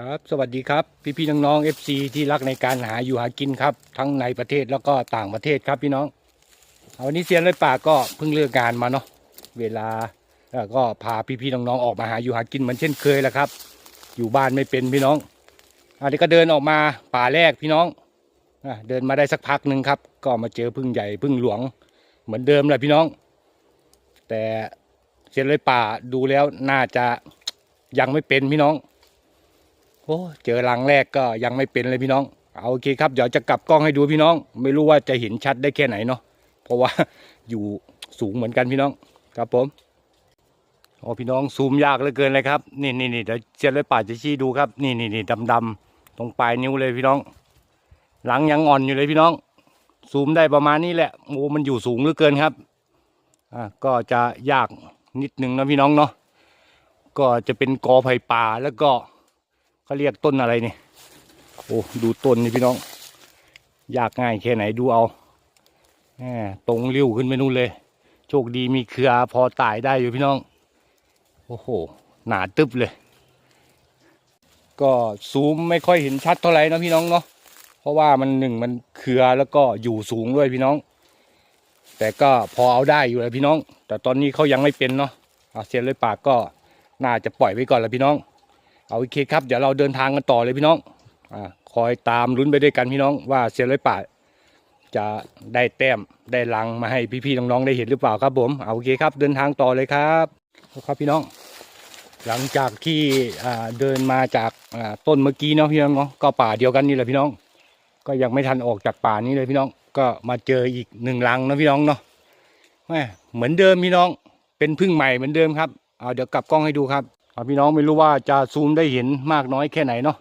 ครับสวัสดีครับพี่พี่น้องๆ FC ที่รักในการหาอยู่หากินครับ ทั้งในประเทศแล้วก็ต่างประเทศครับพี่น้องเอาวันนี้เซียนเลยป่าก็เพิ่งเลิกงานมาเนาะเวลาเอ่อก็พาพี่พี่น้องๆออกมาหาอยู่หากินเหมือนเช่นเคยแหละครับ อยู่บ้านไม่เป็นพี่น้องอันนี้ก็เดินออกมาป่าแรกพี่น้องเดินมาได้สักพักหนึ่งครับ ก็มาเจอพึ่งใหญ่พึ่งหลวง เหมือนเดิมแหละพี่น้อง แต่เซียนเลยป่าดูแล้วน่าจะยังไม่เป็นพี่น้อง โอ้เจอรังแรกก็ยังไม่เป็นเลยพี่น้อง เอาโอเคครับเดี๋ยวจะกลับกล้องให้ดูพี่น้อง ไม่รู้ว่าจะเห็นชัดได้แค่ไหนเนาะเพราะว่าอยู่สูงเหมือนกันพี่น้องครับผมโอ้พี่น้องซูมยากเหลือเกินเลยครับนี่นี่นี่เดี๋ยวเชียร์เลยป่าจะชี้ดูครับ นี่นี่นี่ดำดำตรงปลายนิ้วเลยพี่น้อง หลังยังอ่อนอยู่เลยพี่น้อง ซูมได้ประมาณนี้แหละโอ้มันอยู่สูงเหลือเกินครับอ่าก็จะยากนิดนึงนะพี่น้องเนาะก็จะเป็นกอไผ่ป่าแล้วก็ เขาเรียกต้นอะไรเนี่ยโอ้ดูต้นนี่พี่น้อง ยากง่ายแค่ไหนดูเอาแหมตรงริ้วขึ้นไปนู่นเลย โชคดีมีเครือพอตายได้อยู่พี่น้อง โอ้โห หนาตึบเลย ก็ซูมไม่ค่อยเห็นชัดเท่าไหร่นะพี่น้องเนาะเพราะว่ามันหนึ่งมันเครือแล้วก็อยู่สูงด้วยพี่น้อง แต่ก็พอเอาได้อยู่เลยพี่น้อง แต่ตอนนี้เขายังไม่เป็นเนาะอะเซียนเลยปากก็น่าจะปล่อยไว้ก่อนละพี่น้อง โอเคครับ เดี๋ยวเราเดินทางกันต่อเลยพี่น้องอ่าคอยตามลุ้นไปด้วยกันพี่น้องว่าเซียนร้อยป่าจะได้แต้มได้ลังมาให้พี่ๆน้องๆได้เห็นหรือเปล่าครับผมเอาโอเคครับ เดินทางต่อเลยครับครับพี่น้อง หลังจากที่อ่าเดินมาจากอ่าต้นเมื่อกี้เนาะพี่น้องเนาะก็ป่าเดียวกันนี่แหละพี่น้อง ก็ยังไม่ทันออกจากป่านี้เลยพี่น้องก็มาเจออีกหนึ่งลังนะพี่น้องเนาะแม่เหมือนเดิมพี่น้องเป็นพึ่งใหม่เหมือนเดิมครับเอาเดี๋ยวกลับกล้องให้ดูครับ พี่น้องไม่รู้ว่าจะซูมได้เห็นมากน้อยแค่ไหนเนาะ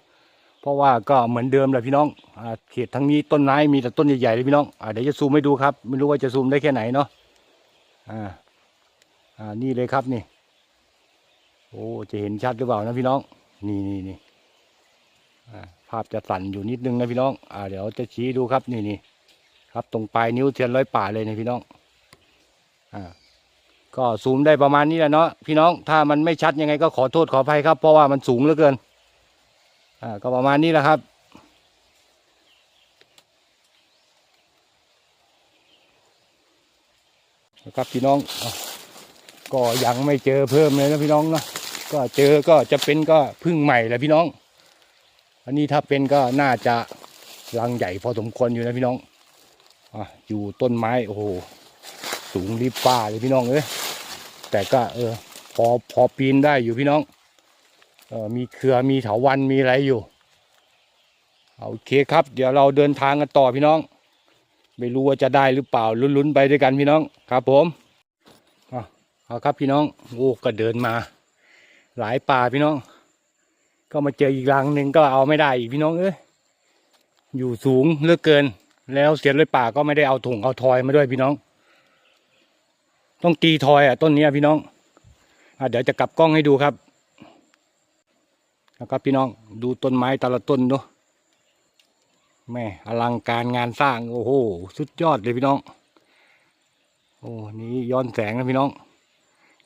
เพราะว่าก็เหมือนเดิมแหละพี่น้องเขตทั้งนี้ต้นไม้มีแต่ต้นใหญ่ๆเลยพี่น้องอาเดี๋ยวจะซูมให้ดูครับ ไม่รู้ว่าจะซูมได้แค่ไหนเนาะอ่าอ่านี่เลยครับนี่ โอ้จะเห็นชัดหรือเปล่านะพี่น้อง นี่นี่นี่ภาพจะสั่นอยู่นิดนึงนะพี่น้องอ่าเดี๋ยวจะชี้ดูครับนี่นี่ครับตรงปลายนิ้วเทียนร้อยป่าเลยนะพี่น้องอ่า ก็ซูมได้ประมาณนี้แหละเนาะพี่น้องถ้ามันไม่ชัดยังไงก็ขอโทษขออภัยครับ เพราะว่ามันสูงเหลือเกินอ่าก็ประมาณนี้แหละครับนะครับพี่น้องอก็ยังไม่เจอเพิ่มเลยนะพี่น้องเนาะก็เจอก็จะเป็นก็พึ่งใหม่แหละพี่น้อง อันนี้ถ้าเป็นก็น่าจะรังใหญ่พอสมควรอยู่นะพี่น้องอะอยู่ต้นไม้โอ้โหสูงรีบฟ้าเลยพี่น้องเอ้ย แต่ก็เออพอพอปีนได้อยู่พี่น้องเออมีเครือมีเถาวันมีอะไรอยู่เอาโอเคครับ เดี๋ยวเราเดินทางกันต่อพี่น้อง ไม่รู้ว่าจะได้หรือเปล่าลุ้นๆไปด้วยกันพี่น้องครับผมเอาครับพี่น้องโอ้ก็เดินมา หลายป่าพี่น้อง ก็มาเจออีกรังหนึ่งก็เอาไม่ได้อีกพี่น้องเอ้ยอยู่สูงเหลือกเกิน แล้วเสียดเลยป่าก็ไม่ได้เอาถุงเอาทอยมาด้วยพี่น้อง ต้องตีทอยอะต้นนี้พี่น้องอะเดี๋ยวจะกลับกล้องให้ดูครับนะครับพี่น้องดูต้นไม้แต่ละต้นดูแม่อลังการงานสร้างโอ้โหสุดยอดเลยพี่น้อง โอ้นี่ย้อนแสงนะพี่น้อง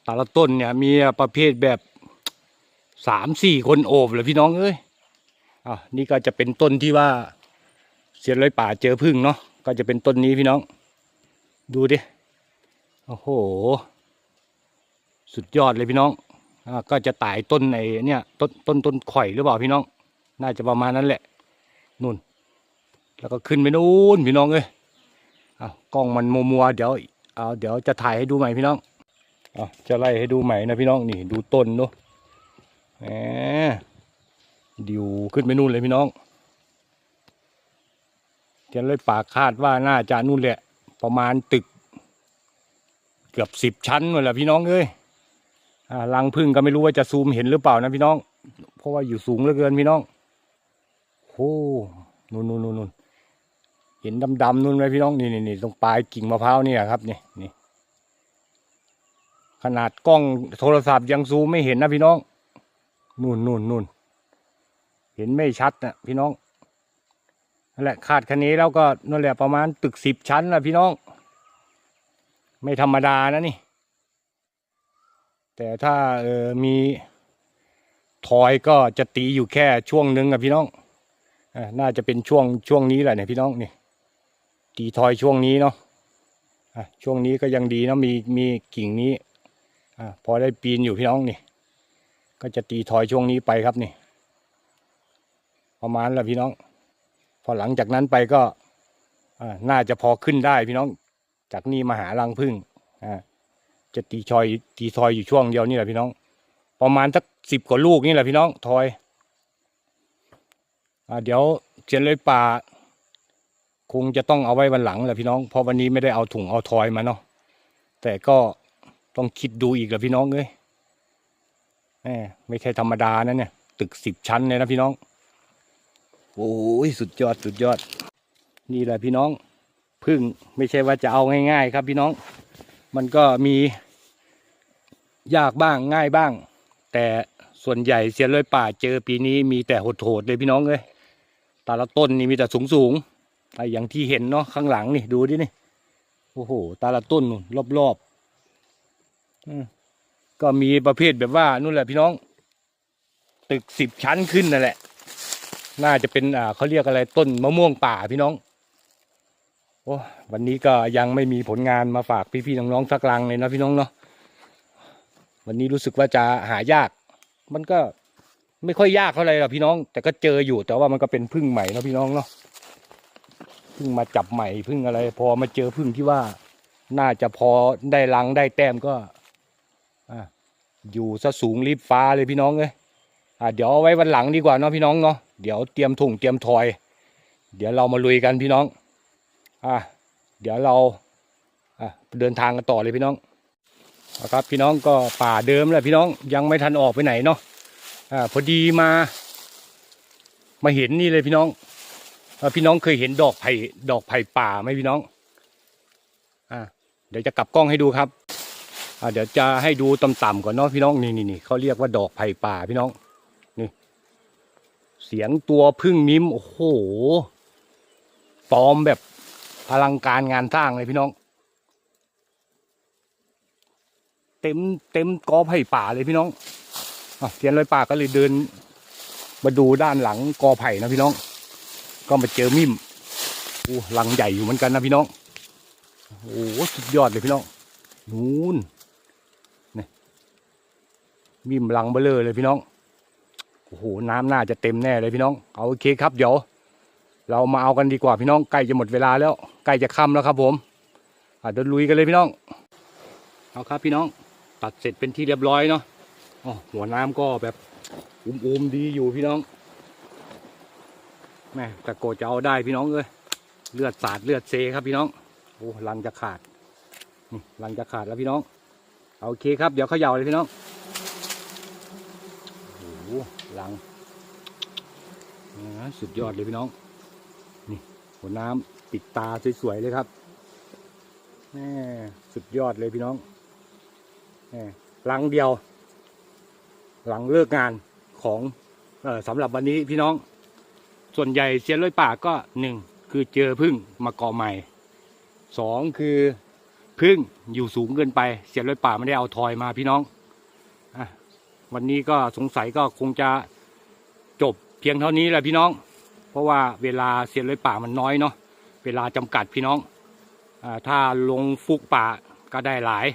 แต่ละต้นเนี่ยมีประเภทแบบสามสี่คนโอบเลยพี่น้องเอ้ยอะนี่ก็จะเป็นต้นที่ว่าเสียร้อยป่าเจอพึ่งเนาะก็จะเป็นต้นนี้พี่น้อง ดูดิ โอ้โห สุดยอดเลยพี่น้องอก็จะตายต้นในเนี่ยต้นต้นต้นข่อยหรือเปล่าพี่น้อง น่าจะประมาณนั้นแหละนู่น แล้วก็ขึ้นไปนู่นพี่น้องเอ้ยอะกล้องมันมัวมัวเดี๋ยวเอาเดี๋ยวจะถ่ายให้ดูใหม่พี่น้องอะจะไล่ให้ดูใหม่นะพี่น้องนี่ดูต้นเนาะแหมดิวขึ้นไปนู่นเลยพี่น้องเทียนเลยปากคาดว่าน่าจะนู่นแหละ ประมาณตึก กือบสิบชั้นหมดแหละพี่น้องเอ้ยอ่ารังพึ่งก็ไม่รู้ว่าจะซูมเห็นหรือเปล่านะพี่น้อง เพราะว่าอยู่สูงเหลือเกินพี่น้องโอ้นู่นนู่นนู่นเห็นดำๆนู่นไหมพี่น้องนี่นี่นี่ตรงปลายกิ่งมะพร้าวนี่ครับนี่นี่ขนาดกล้องโทรศัพท์ยังซูมไม่เห็นนะพี่น้องนู่นนู่นนู่นเห็นไม่ชัดนะพี่น้องนั่นแหละคาดคะเนแล้วก็นั่นแหละประมาณตึกสิบชั้นนะพี่น้อง ไม่ธรรมดานะนี่ แต่ถ้าเออมีทอยก็จะตีอยู่แค่ช่วงหนึ่งอะพี่น้องอน่าจะเป็นช่วงช่วงนี้แหละเนี่ยพี่น้องนี่ตีทอยช่วงนี้เนาะะช่วงนี้ก็ยังดีนะมีมีกิ่งนี้อพอได้ปีนอยู่พี่น้องนี่ ก็จะตีทอยช่วงนี้ไปครับนี่ ประมาณแหละพี่น้อง พอหลังจากนั้นไปก็น่าจะพอขึ้นได้พี่น้อง จากนี่มาหารังพึ่งอ่าจะตีทอยตีทอยอยู่ช่วงเดียวนี่แหละพี่น้อง ประมาณสักสิบกว่าลูกนี่แหละพี่น้องทอยอ่าเดี๋ยวเชียนเลยป่า คงจะต้องเอาไว้วันหลังแหละพี่น้องเพราะวันนี้ไม่ได้เอาถุงเอาทอยมาเนาะแต่ก็ต้องคิดดูอีกแหละพี่น้องเอ้ยแหมไม่ใช่ธรรมดานะเนี่ย ตึกสิบชั้นเลยนะพี่น้อง โอ้ยสุดยอดสุดยอด นี่แหละพี่น้อง พึ่งไม่ใช่ว่าจะเอาง่าย ๆ ครับพี่น้อง มันก็มียากบ้างง่ายบ้าง แต่ส่วนใหญ่เสียเลยป่าเจอปีนี้มีแต่โหดๆเลยพี่น้องเลยแต่ละต้นนี่มีแต่สูงๆไอ้อย่างที่เห็นเนาะข้างหลังนี่ดูดินี่โอ้โหแต่ละต้นนู่นรอบๆก็มีประเภทแบบว่านู่นแหละพี่น้อง ตึกสิบชั้นขึ้นนั่นแหละ น่าจะเป็นอ่าเขาเรียกอะไรต้นมะม่วงป่าพี่น้อง โอ้วันนี้ก็ยังไม่มีผลงานมาฝากพี่ๆน้องๆสักลังเลยนะพี่น้องเนาะวันนี้รู้สึกว่าจะหายาก มันก็ไม่ค่อยยากเท่าไหร่หรอกพี่น้อง แต่ก็เจออยู่แต่ว่ามันก็เป็นพึ่งใหม่เนาะพี่น้องเนาะพึ่งมาจับใหม่พึ่งอะไร พอมาเจอพึ่งที่ว่า น่าจะพอได้รังได้แต้มก็อะอยู่ซะสูงรีบฟ้าเลยพี่น้องเอ้ยอะเดี๋ยวเอาไว้วันหลังดีกว่าเนาะพี่น้องเนาะเดี๋ยวเตรียมถุงเตรียมทอย เดี๋ยวเรามาลุยกันพี่น้อง อะเดี๋ยวเราอะเดินทางกันต่อเลยพี่น้องนะครับพี่น้องก็ป่าเดิมแหละพี่น้องยังไม่ทันออกไปไหนเนาะอ่าพอดีมา มาเห็นนี่เลยพี่น้องอพี่น้องเคยเห็นดอกไผ่ดอกไผ่ป่าไหมพี่น้องอ่าเดี๋ยวจะกลับกล้องให้ดูครับอ่าเดี๋ยวจะให้ดูต่ำๆก่อนเนาะพี่น้องนี่นี่นี่เขาเรียกว่าดอกไผ่ป่าพี่น้องนี่เสียงตัวพึ่งมิมโอ้โหฟอมแบบ อลังการงานสร้างเลยพี่น้อง เต็มเต็มกอไผ่ป่าเลยพี่น้องอเทียนลอยป่าก็เลยเดินมาดูด้านหลังกอไผ่นะพี่น้อง ก็มาเจอมิมโอ้ลังใหญ่อยู่เหมือนกันนะพี่น้องโอ้สุดยอดเลยพี่น้องนู่นนี่มิมลังเบลเลอเลยพี่น้องโอ้โหน้ำน่าจะเต็มแน่เลยพี่น้อง เอาโอเคครับเดี๋ยว เรามาเอากันดีกว่าพี่น้องใกล้จะหมดเวลาแล้วใกล้จะค่ำแล้วครับผมอะเดินลุยกันเลยพี่น้องเอาครับพี่น้องตัดเสร็จเป็นที่เรียบร้อยเนาะอ๋อหัวน้ำก็แบบอุ้มๆดีอยู่พี่น้องแม่แต่โกจะเอาได้พี่น้องเอ้ยเลือดสาดเลือดเซครับพี่น้องโอ้ลังจะขาดนี่ลังจะขาดแล้วพี่น้องเอาโอเคครับเดี๋ยวเขย่าเลยพี่น้องโอ้ลังสุดยอดเลยพี่น้อง หัวน้ำปิดตาสวยๆเลยครับแม่สุดยอดเลยพี่น้องหลังเดียว หลังเลิกงานของออสำหรับวันนี้พี่น้อง ส่วนใหญ่เซียนร้อยป่าก็หนึ่งคือเจอพึ่งมาเกาะใหม่สองคือพึ่งอยู่สูงเกินไปเซียนร้อยป่าไม่ได้เอาทอยมาพี่น้องอวันนี้ก็สงสัยก็คงจะจบเพียงเท่านี้แหละพี่น้อง ราะว่าเวลาเซียนร้อยป่ามันน้อยเนาะเวลาจำกัดพี่น้องอถ้าลงฟุกป่าก็ได้หลาย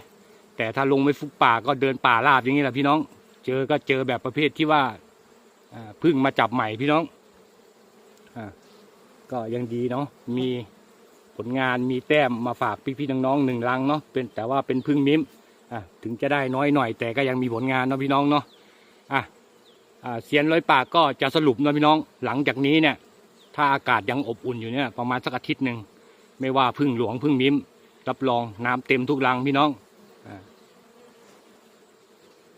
แต่ถ้าลงไม่ฟุกป่าก็เดินป่าราบอย่างนี้แหละพี่น้อง เจอก็เจอแบบประเภทที่ว่าพึ่งมาจับใหม่พี่น้องอก็ยังดีเนาะมีผลงานมีแต้มมาฝากพี่ๆน้องๆหนึ่งลังเนาะเป็นแต่ว่าเป็นพึ่งมิ้มถึงจะได้น้อยหน่อย แต่ก็ยังมีผลงานเนาะพี่น้องเนาะอะเสียนร้อยปากก็จะสรุปเนาะพี่น้องหลังจากนี้เนี่ย ถ้าอากาศยังอบอุ่นอยู่เนี่ยประมาณสักอาทิตย์หนึ่งไม่ว่าพึ่งหลวงพึ่งมิ้ม รับรองน้ำเต็มทุกรังพี่น้อง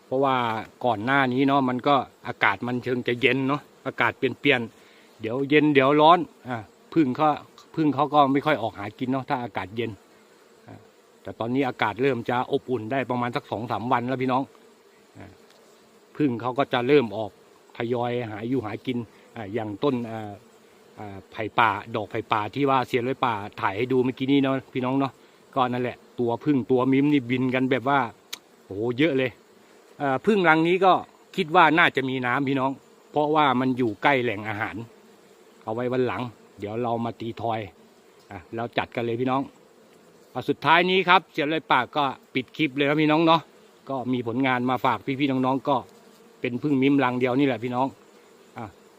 เพราะว่าก่อนหน้านี้เนาะมันก็อากาศมันเชิงจะเย็นเนาะอากาศเปลี่ยนเปลี่ยนเดี๋ยวเย็นเดี๋ยวร้อนอ่าพึ่งเขาพึ่งเขาก็ไม่ค่อยออกหากินเนาะถ้าอากาศเย็นแต่ตอนนี้อากาศเริ่มจะอบอุ่นได้ประมาณสักสองสามวันแล้วพี่น้องพึ่งเขาก็จะเริ่มออกทยอยหาอยู่หากินออย่างต้นอ ไผ่ป่าดอกไผ่ป่าที่ว่าเสียนไว้ป่าถ่ายให้ดูเมื่อกี้นี้เนาะพี่น้องเนาะก็นั่นแหละ ตัวพึ่งตัวมิมนี่บินกันแบบว่าโอ้โหเยอะเลยพึ่งรังนี้ก็คิดว่าน่าจะมีน้ำพี่น้อง เพราะว่ามันอยู่ใกล้แหล่งอาหาร เอาไว้วันหลัง เดี๋ยวเรามาตีทอยอะเราจัดกันเลยพี่น้องอสุดท้ายนี้ครับเสียเลยป่าก็ปิดคลิปเลยครับพี่น้องเนาะก็มีผลงานมาฝากพี่ๆน้องๆก็เป็นพึ่งมิมลังเดียวนี่แหละพี่น้อง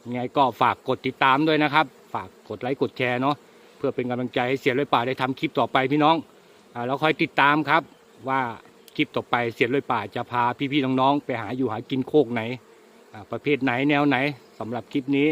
ยังไงก็ฝากกดติดตามด้วยนะครับ ฝากกดไลค์กดแชร์เนาะเพื่อเป็นกำลังใจให้เสียเลยป่าได้ทำคลิปต่อไปพี่น้องอแล้วคอยติดตามครับ ว่าคลิปต่อไปเสียเลยป่าจะพาพี่ๆน้องๆไปหาอยู่หากินโคกไหนประเภทไหนแนวไหนสำหรับคลิปนี้